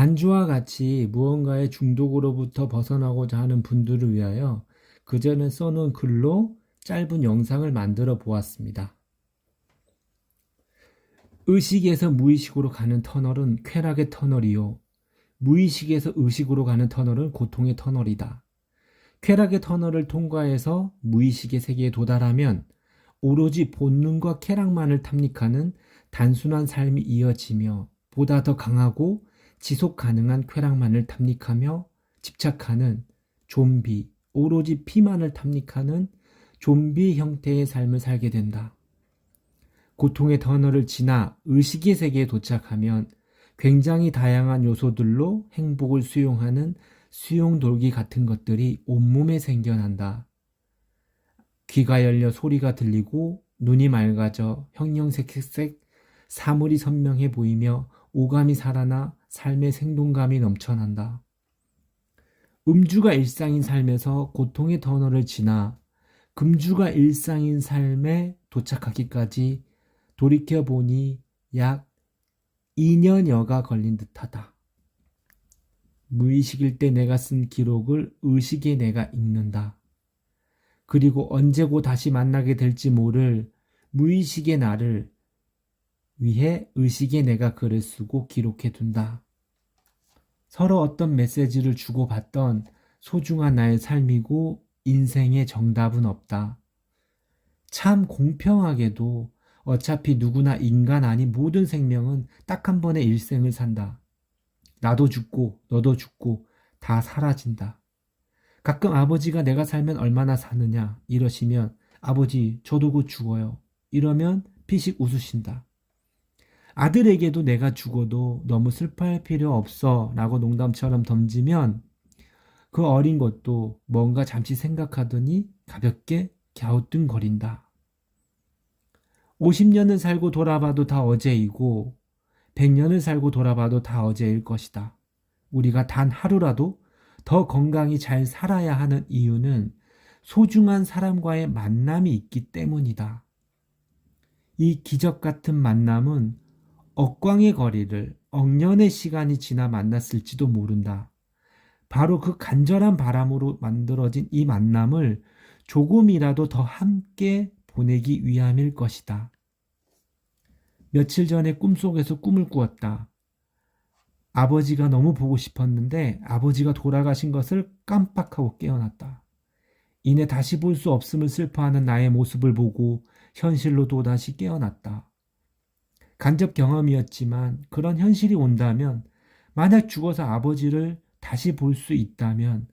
단주와 같이 무언가의 중독으로부터 벗어나고자 하는 분들을 위하여 그전에 써놓은 글로 짧은 영상을 만들어 보았습니다. 의식에서 무의식으로 가는 터널은 쾌락의 터널이요. 무의식에서 의식으로 가는 터널은 고통의 터널이다. 쾌락의 터널을 통과해서 무의식의 세계에 도달하면 오로지 본능과 쾌락만을 탐닉하는 단순한 삶이 이어지며 보다 더 강하고 지속 가능한 쾌락만을 탐닉하며 집착하는 좀비, 오로지 피만을 탐닉하는 좀비 형태의 삶을 살게 된다. 고통의 터널을 지나 의식의 세계에 도착하면 굉장히 다양한 요소들로 행복을 수용하는 수용돌기 같은 것들이 온몸에 생겨난다. 귀가 열려 소리가 들리고 눈이 맑아져 형형색색 사물이 선명해 보이며 오감이 살아나 삶의 생동감이 넘쳐난다. 음주가 일상인 삶에서 고통의 터널을 지나 금주가 일상인 삶에 도착하기까지 돌이켜보니 약 2년여가 걸린 듯하다. 무의식일 때 내가 쓴 기록을 의식에 내가 읽는다. 그리고 언제고 다시 만나게 될지 모를 무의식의 나를 위해 의식에 내가 글을 쓰고 기록해 둔다. 서로 어떤 메시지를 주고받던 소중한 나의 삶이고 인생의 정답은 없다. 참 공평하게도 어차피 누구나 인간 아닌 모든 생명은 딱 한 번의 일생을 산다. 나도 죽고 너도 죽고 다 사라진다. 가끔 아버지가 내가 살면 얼마나 사느냐 이러시면 아버지 저도 곧 죽어요. 이러면 피식 웃으신다. 아들에게도 내가 죽어도 너무 슬퍼할 필요 없어 라고 농담처럼 던지면 그 어린 것도 뭔가 잠시 생각하더니 가볍게 갸우뚱거린다. 50년을 살고 돌아봐도 다 어제이고 100년을 살고 돌아봐도 다 어제일 것이다. 우리가 단 하루라도 더 건강히 잘 살아야 하는 이유는 소중한 사람과의 만남이 있기 때문이다. 이 기적 같은 만남은 억광의 거리를 억년의 시간이 지나 만났을지도 모른다. 바로 그 간절한 바람으로 만들어진 이 만남을 조금이라도 더 함께 보내기 위함일 것이다. 며칠 전에 꿈속에서 꿈을 꾸었다. 아버지가 너무 보고 싶었는데 아버지가 돌아가신 것을 깜빡하고 깨어났다. 이내 다시 볼 수 없음을 슬퍼하는 나의 모습을 보고 현실로 또다시 깨어났다. 간접 경험이었지만 그런 현실이 온다면 만약 죽어서 아버지를 다시 볼 수 있다면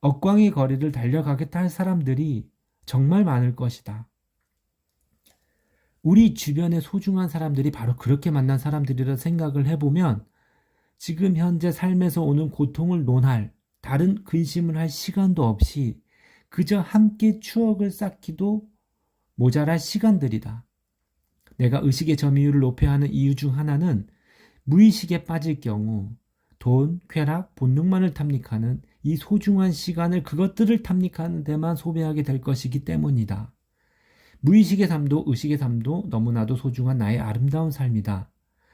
억광의 거리를 달려가겠다 할 사람들이 정말 많을 것이다. 우리 주변의 소중한 사람들이 바로 그렇게 만난 사람들이라 생각을 해보면 지금 현재 삶에서 오는 고통을 논할 다른 근심을 할 시간도 없이 그저 함께 추억을 쌓기도 모자랄 시간들이다. 내가 의식의 점유율을 높여야 하는 이유 중 하나는 무의식에 빠질 경우 돈, 쾌락, 본능만을 탐닉하는 이 소중한 시간을 그것들을 탐닉하는 데만 소비하게 될 것이기 때문이다. 무의식의 삶도 의식의 삶도 너무나도 소중한 나의 아름다운 삶이다.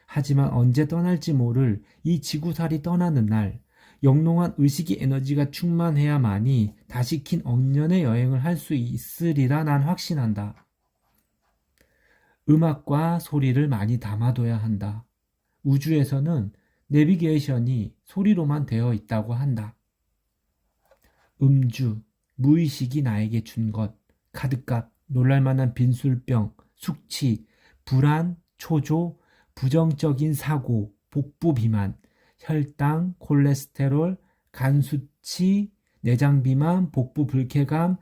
하지만 언제 떠날지 모를 이 지구살이 떠나는 날, 영롱한 의식의 에너지가 충만해야만이 다시 긴 억년의 여행을 할 수 있으리라 난 확신한다. 음악과 소리를 많이 담아둬야 한다. 우주에서는 내비게이션이 소리로만 되어 있다고 한다. 음주, 무의식이 나에게 준 것, 카드값, 놀랄만한 빈술병, 숙취, 불안, 초조, 부정적인 사고, 복부 비만, 혈당, 콜레스테롤, 간 수치, 내장 비만, 복부 불쾌감,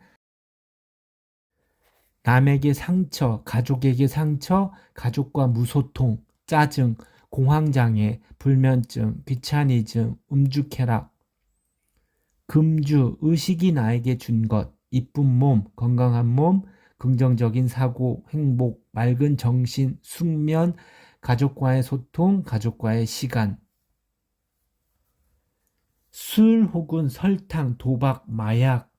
남에게 상처, 가족에게 상처, 가족과 무소통, 짜증, 공황장애, 불면증, 귀차니즘, 음주쾌락, 금주, 의식이 나에게 준 것, 이쁜 몸, 건강한 몸, 긍정적인 사고, 행복, 맑은 정신, 숙면, 가족과의 소통, 가족과의 시간. 술 혹은 설탕, 도박, 마약,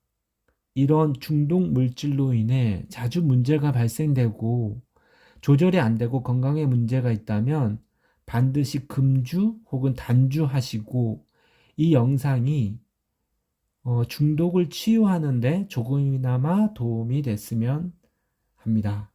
이런 중독 물질로 인해 자주 문제가 발생되고 조절이 안 되고 건강에 문제가 있다면 반드시 금주 혹은 단주하시고 이 영상이 어, 중독을 치유하는데 조금이나마 도움이 됐으면 합니다.